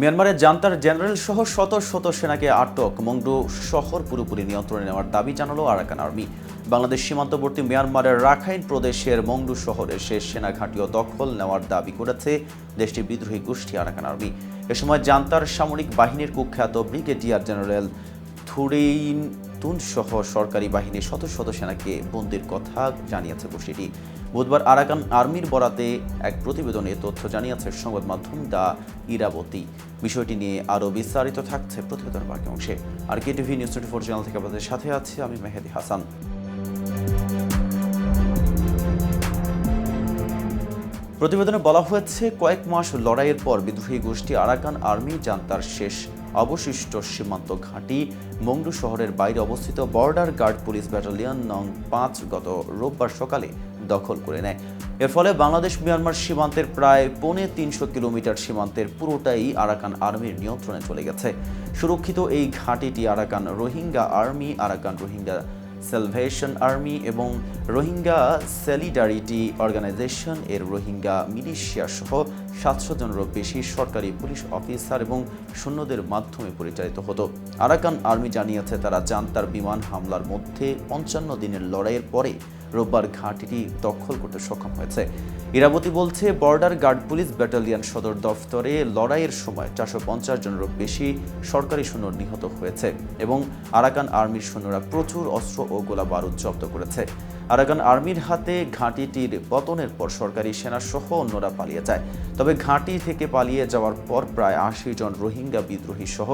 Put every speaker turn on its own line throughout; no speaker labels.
মিয়ানমারের জান্তার জেনারেল সহ শত শত সেনাকে আটক। মংডু শহর পুরোপুরি নিয়ন্ত্রণে নেওয়ার দাবি জানালো আরাকান আর্মি। বাংলাদেশ সীমান্তবর্তী মিয়ানমারের রাখাইন প্রদেশের মংডু শহরে শেষ সেনা ঘাঁটিও দখল নেওয়ার দাবি করেছে দেশটির বিদ্রোহী গোষ্ঠী আরাকান আর্মি। এ সময় জান্তার সামরিক বাহিনীর কুখ্যাত ব্রিগেডিয়ার জেনারেল থুরেইন তুন সহ সরকারি বাহিনীর শত শত সেনাকে বন্দির কথা জানিয়েছে গোষ্ঠীটি। বুধবার আরাকান আর্মির বরাতে এক প্রতিবেদনে তথ্য জানিয়েছে সংবাদ মাধ্যম দা ইরাবতী। বিষয়টি নিয়ে আরও বিস্তারিত থাকছে প্রতিবেদন বাকি অংশে। R K TV news twenty four channel থেকে আপনাদের সাথে আছি আমি মেহেদি হাসান। প্রতিবেদনে বলা হয়েছে, কয়েক মাস লড়াইয়ের পর বিদ্রোহী গোষ্ঠী আরাকান আর্মি জান্তার শেষ অবশিষ্ট সীমান্ত ঘাঁটি মংডু শহরের বাইরে অবস্থিত বর্ডার গার্ড পুলিশ ব্যাটালিয়ন নং পাঁচ গত রোববার সকালে দখল করে নেয়। এর ফলে বাংলাদেশ মিয়ানমার সীমান্তের প্রায় পৌনে তিনশো কিলোমিটার সীমান্তের পুরোটাই আরাকান আর্মির নিয়ন্ত্রণে চলে গেছে। সুরক্ষিত এই ঘাঁটিটি Arakan Rohingya army, Arakan Rohingya salvation army এবং রোহিঙ্গা সেলিডারিটি অর্গানাইজেশন, এর রোহিঙ্গা মিলিশিয়া সহ সাতশো জনেরও বেশি সরকারি পুলিশ অফিসার এবং সৈন্যদের মাধ্যমে পরিচালিত হতো। আরাকান আর্মি জানিয়েছে, তারা জান্তার বিমান হামলার মধ্যে পঞ্চান্ন দিনের লড়াইয়ের পরে রোববার ঘাঁটিটি দখল করতে সক্ষম হয়েছে। ইরাবতী বলছে, বর্ডার গার্ড পুলিশ ব্যাটালিয়ন সদর দফতরে লড়াইয়ের সময় চারশো পঞ্চাশ জনেরও বেশি সরকারি সৈন্য নিহত হয়েছে এবং আরাকান আর্মির সৈন্যরা প্রচুর অস্ত্র ও গোলা বারুদ জব্দ করেছে। আরাকান আর্মির হাতে ঘাঁটিটির পতনের পর সরকারি সেনা সহ অন্যরা পালিয়ে যায়। তবে ঘাঁটি থেকে পালিয়ে যাওয়ার পর প্রায় আশি জন রোহিঙ্গা বিদ্রোহী সহ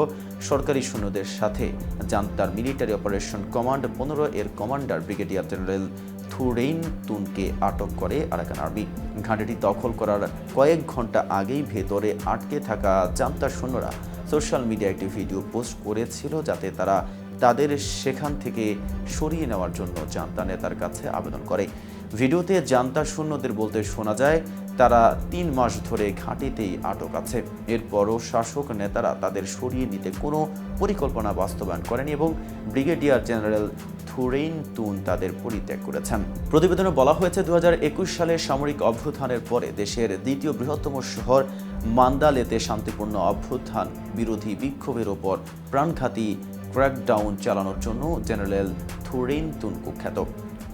সরকারি সৈন্যদের সাথে জান্তার মিলিটারি অপারেশন কমান্ড পনেরো এর কমান্ডার ব্রিগেডিয়ার জেনারেল থুরেইন তুনকে আটক করে আরাকান আর্মি। ঘাঁটিটি দখল করার কয়েক ঘণ্টা আগেই ভেতরে আটকে থাকা জান্তার সৈন্যরা সোশ্যাল মিডিয়ায় একটি ভিডিও পোস্ট করেছিল যাতে তারা তাদের সেখান থেকে সরিয়ে নেওয়ার জন্য জান্তা নেতার কাছে আবেদন করে। ভিডিওতে জান্তা শূন্যদের বলতে শোনা যায়, তারা তিন মাস ধরে ঘাঁটিতেই আটক আছে। এরপরও শাসক নেতারা তাদের সরিয়ে নিতে কোনো পরিকল্পনা বাস্তবায়ন করেনি এবং ব্রিগেডিয়ার জেনারেল থুরেইন তুন তাদের পরিত্যাগ করেছেন। প্রতিবেদনে বলা হয়েছে দু হাজার একুশ সালের সামরিক অভ্যুত্থানের পরে দেশের দ্বিতীয় বৃহত্তম শহর মান্দালেতে শান্তিপূর্ণ অভ্যুত্থান বিরোধী বিক্ষোভের ওপর প্রাণঘাতী ক্র্যাকডাউন চালানোর জন্য জেনারেল থুরেইন তুন কুখ্যাত।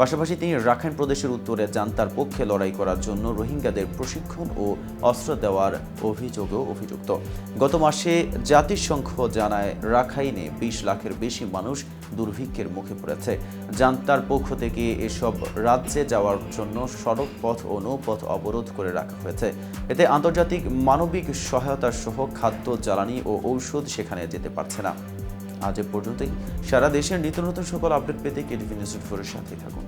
পাশাপাশি তিনি রাখাইন প্রদেশের উত্তরে জান্তার পক্ষে লড়াই করার জন্য রোহিঙ্গাদের প্রশিক্ষণ ও অস্ত্র দেওয়ার অভিযোগও অভিযুক্ত। গত মাসে জাতিসংঘ জানায়, রাখাইনে বিশ লাখের বেশি মানুষ দুর্ভিক্ষের মুখে পড়েছে। জান্তার পক্ষ থেকে এসব রাজ্যে যাওয়ার জন্য সড়ক পথ ও নৌপথ অবরোধ করে রাখা হয়েছে। এতে আন্তর্জাতিক মানবিক সহায়তা সহ খাদ্য, জ্বালানি ও ঔষধ সেখানে যেতে পারছে না। আজ এ পর্যন্তই। সারা দেশের নিত্য নতুন সকল আপডেট পেতে কেটিভি নিউজ ফোরের সাথে থাকুন।